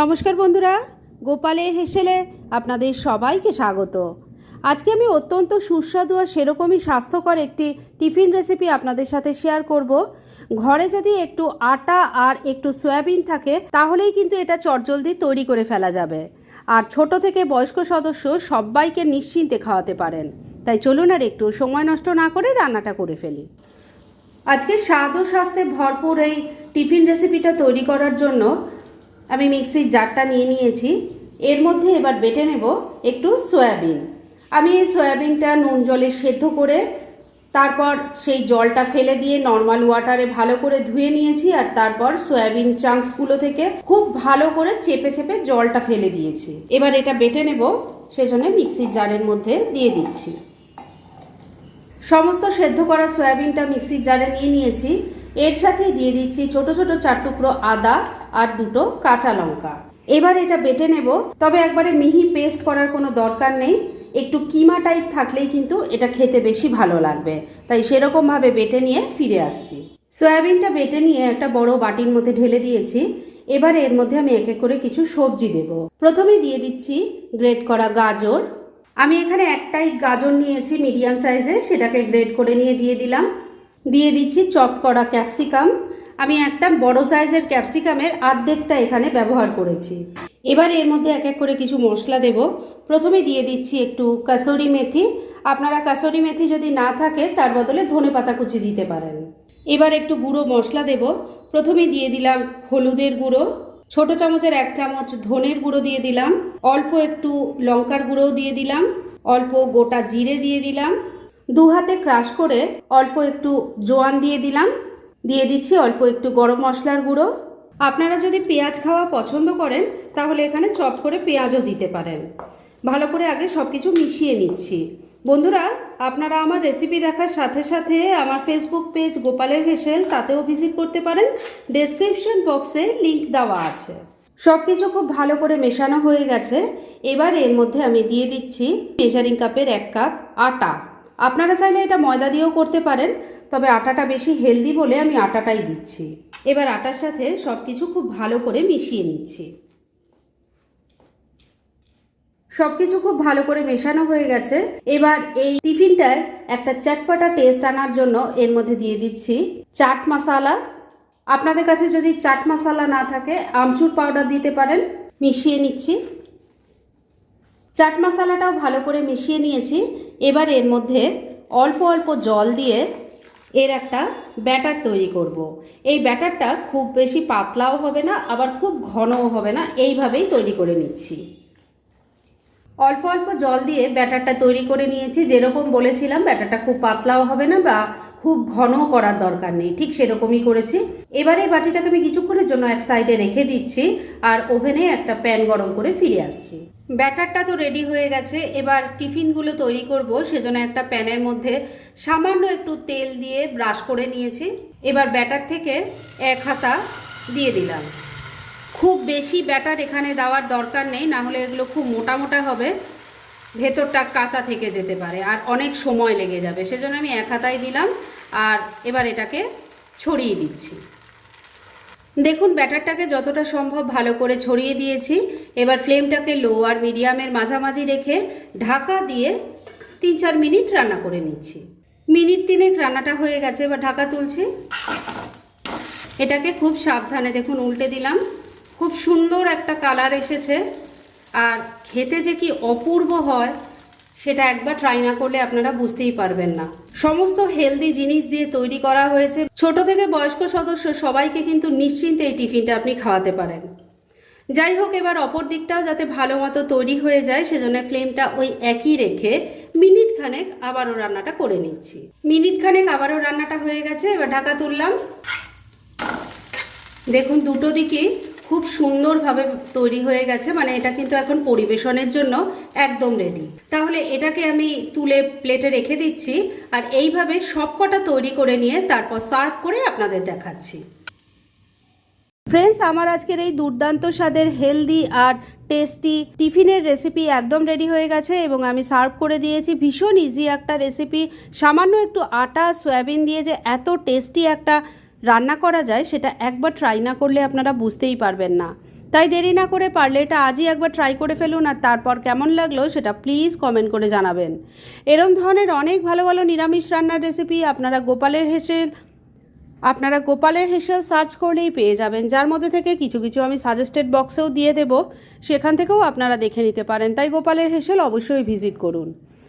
নমস্কার বন্ধুরা, গোপালে হেসেলে আপনাদের সবাইকে স্বাগত। আজকে আমি অত্যন্ত সুস্বাদু আর সেরকমই স্বাস্থ্যকর একটি টিফিন রেসিপি আপনাদের সাথে শেয়ার করব। ঘরে যদি একটু আটা আর একটু সয়াবিন থাকে, তাহলেই কিন্তু এটা চটজলদি তৈরি করে ফেলা যাবে। আর ছোট থেকে বয়স্ক সদস্য সবাইকে নিশ্চিন্তে খাওয়াতে পারেন। তাই চলুন আর একটু সময় নষ্ট না করে রান্নাটা করে ফেলি। আজকে স্বাদ ও স্বাস্থ্যে ভরপুর এই টিফিন রেসিপিটা তৈরি করার জন্য আমি মিক্সির জারটা নিয়ে নিয়েছি। এর মধ্যে এবার বেটে নেব একটু সয়াবিন। আমি এই সয়াবিনটা নুন জলে সেদ্ধ করে, তারপর সেই জলটা ফেলে দিয়ে নর্মাল ওয়াটারে ভালো করে ধুয়ে নিয়েছি আর তারপর সয়াবিন চাংসগুলো থেকে খুব ভালো করে চেপে চেপে জলটা ফেলে দিয়েছি। এবার এটা বেটে নেব, সেজন্য মিক্সির জারের মধ্যে দিয়ে দিচ্ছি। সমস্ত সেদ্ধ করা সয়াবিনটা মিক্সির জারে নিয়ে নিয়েছি। এর সাথেই দিয়ে দিচ্ছি ছোট ছোট চার টুকরো আদা আর দুটো কাঁচা লঙ্কা। এবার এটা বেটে নেব। তবে একবারে মিহি পেস্ট করার কোনো দরকার নেই। একটু কিমা টাইপ থাকলেই কিন্তু এটা খেতে বেশি ভালো লাগবে। তাই সেরকমভাবে বেটে নিয়ে ফিরে আসছি। সয়াবিনটা বেটে নিয়ে একটা বড় বাটির মধ্যে ঢেলে দিয়েছি। এবার এর মধ্যে আমি এক এক করে কিছু সবজি দেব। প্রথমে দিয়ে দিচ্ছি গ্রেট করা গাজর। আমি এখানে একটাই গাজর নিয়েছি মিডিয়াম সাইজে। সেটাকে গ্রেড করে নিয়ে দিয়ে দিলাম। দিয়ে দিচ্ছি চপ করা ক্যাপসিকাম। আমি একটা বড় সাইজের ক্যাপসিকামের আর্ধেকটা এখানে ব্যবহার করেছি। এবার এর মধ্যে এক এক করে কিছু মশলা দেব। প্রথমে দিয়ে দিচ্ছি একটু কাসুরি মেথি। আপনারা কাসুরি মেথি যদি না থাকে, তার বদলে ধনে পাতা কুচি দিতে পারেন। এবার একটু গুঁড়ো মশলা দেব। প্রথমে দিয়ে দিলাম হলুদের গুঁড়ো। ছোট চামচের এক চামচ ধনের গুঁড়ো দিয়ে দিলাম। অল্প একটু লঙ্কার গুঁড়োও দিয়ে দিলাম। অল্প গোটা জিরে দিয়ে দিলাম। দু হাতে ক্রাশ করে অল্প একটু জোয়ান দিয়ে দিলাম। দিয়ে দিচ্ছি অল্প একটু গরম মশলার গুঁড়ো। আপনারা যদি পেঁয়াজ খাওয়া পছন্দ করেন, তাহলে এখানে চপ করে পেঁয়াজও দিতে পারেন। ভালো করে আগে সব কিছু মিশিয়ে নিচ্ছি। বন্ধুরা, আপনারা আমার রেসিপি দেখার সাথে সাথে আমার ফেসবুক পেজ গোপালের হেসেল, তাতেও ভিজিট করতে পারেন। ডেসক্রিপশন বক্সে লিংক দেওয়া আছে। সব কিছু খুব ভালো করে মেশানো হয়ে গেছে। এবার এর মধ্যে আমি দিয়ে দিচ্ছি মেজারিং কাপের এক কাপ আটা। আপনারা চাইলে এটা ময়দা দিয়েও করতে পারেন, তবে আটাটা বেশি হেলদি বলে আমি আটাটাই দিচ্ছি। এবার আটার সাথে সব কিছু খুব ভালো করে মিশিয়ে নিচ্ছি। সব কিছু খুব ভালো করে মেশানো হয়ে গেছে। এবার এই টিফিনটায় একটা চটপটা টেস্ট আনার জন্য এর মধ্যে দিয়ে দিচ্ছি চাট মশালা। আপনাদের কাছে যদি চাট মশালা না থাকে, আমচুর পাউডার দিতে পারেন। মিশিয়ে নিচ্ছি। চাট মশালাটাও ভালো করে মিশিয়ে নিয়েছি। এবার এর মধ্যে অল্প অল্প জল দিয়ে এর একটা ব্যাটার তৈরি করব। এই ব্যাটারটা খুব বেশি পাতলাও হবে না, আবার খুব ঘনও হবে না, এইভাবেই তৈরি করে নিচ্ছি। অল্প অল্প জল দিয়ে ব্যাটারটা তৈরি করে নিয়েছি। যেরকম বলেছিলাম, ব্যাটারটা খুব পাতলাও হবে না বা খুব ঘন করার দরকার নেই। ঠিক সেরকমই করেছি। এবারে এই বাটিটাকে আমি কিছুক্ষণের জন্য এক সাইডে রেখে দিচ্ছি আর ওভেনে একটা প্যান গরম করে ফিরে আসছি। ব্যাটারটা তো রেডি হয়ে গেছে। এবার টিফিনগুলো তৈরি করব। সেজন্য একটা প্যানের মধ্যে সামান্য একটু তেল দিয়ে ব্রাশ করে নিয়েছি। এবার ব্যাটার থেকে এক হাতা দিয়ে দিলাম। খুব বেশি ব্যাটার এখানে দেওয়ার দরকার নেই। না হলে এগুলো খুব মোটা মোটা হবে। ভেতরটা কাঁচা থেকে যেতে পারে আর অনেক সময় লেগে যাবে। সেজন্য আমি এক হাতায় দিলাম আর এবার এটাকে ছড়িয়ে দিচ্ছি। দেখুন, ব্যাটারটাকে যতটা সম্ভব ভালো করে ছড়িয়ে দিয়েছি। এবার ফ্লেমটাকে লো আর মিডিয়ামের মাঝামাঝি রেখে ঢাকা দিয়ে তিন চার মিনিট রান্না করে নিচ্ছি। মিনিট তিনেক রান্নাটা হয়ে গেছে, এবার ঢাকা তুলছি। এটাকে খুব সাবধানে দেখুন, উল্টে দিলাম। খুব সুন্দর একটা কালার এসেছে। আর খেতে যে কি অপূর্ব হয়, সেটা একবার ট্রাই না করলে আপনারা বুঝতেই পারবেন না। সমস্ত হেলদি জিনিস দিয়ে তৈরি করা হয়েছে। ছোট থেকে বয়স্ক সদস্য সবাইকে কিন্তু নিশ্চিন্তে এই টিফিনটা আপনি খাওয়াতে পারেন। যাই হোক, এবার অপর দিকটাও যাতে ভালো মতো তৈরি হয়ে যায়, সেজন্য ফ্লেমটা ওই একই রেখে মিনিট খানেক আবারও রান্নাটা করে নিচ্ছি। মিনিট খানেক আবারও রান্নাটা হয়ে গেছে, এবার ঢাকা তুললাম। দেখুন, দুটো দিকই খুব সুন্দরভাবে তৈরি হয়ে গেছে মানে এটা কিন্তু এখন পরিবেশনের জন্য একদম রেডি তাহলে এটাকে আমি তুলে প্লেটে রেখে দিচ্ছি, আর এইভাবে সবকটা তৈরি করে নিয়ে তারপর সার্ভ করে আপনাদের দেখাচ্ছি। ফ্রেন্ডস আমার আজকের এই দুর্দান্ত স্বাদের হেলদি আর টেস্টি টিফিনের রেসিপি একদম রেডি হয়ে গেছে, এবং আমি সার্ভ করে দিয়েছি। ভীষণ ইজি একটা রেসিপি সামান্য একটু আটা, সয়াবিন দিয়ে যে এত টেস্টি একটা রান্না করা যায়, সেটা একবার ট্রাই না করলে আপনারা বুঝতেই পারবেন না। তাই দেরি না করে পারলে এটা আজই একবার ট্রাই করে ফেলুন আর তারপর কেমন লাগল সেটা প্লিজ কমেন্ট করে জানাবেন। এরম ধরনের অনেক ভালো ভালো নিরামিষ রান্নার রেসিপি আপনারা গোপালের হেসেল আপনারা গোপালের হেসেল সার্চ করলেই পেয়ে যাবেন, যার মধ্যে থেকে কিছু কিছু আমি সাজেস্টেড বক্সেও দিয়ে দেব, সেখান থেকেও আপনারা দেখে নিতে পারেন। তাই গোপালের হেসেল অবশ্যই ভিজিট করুন।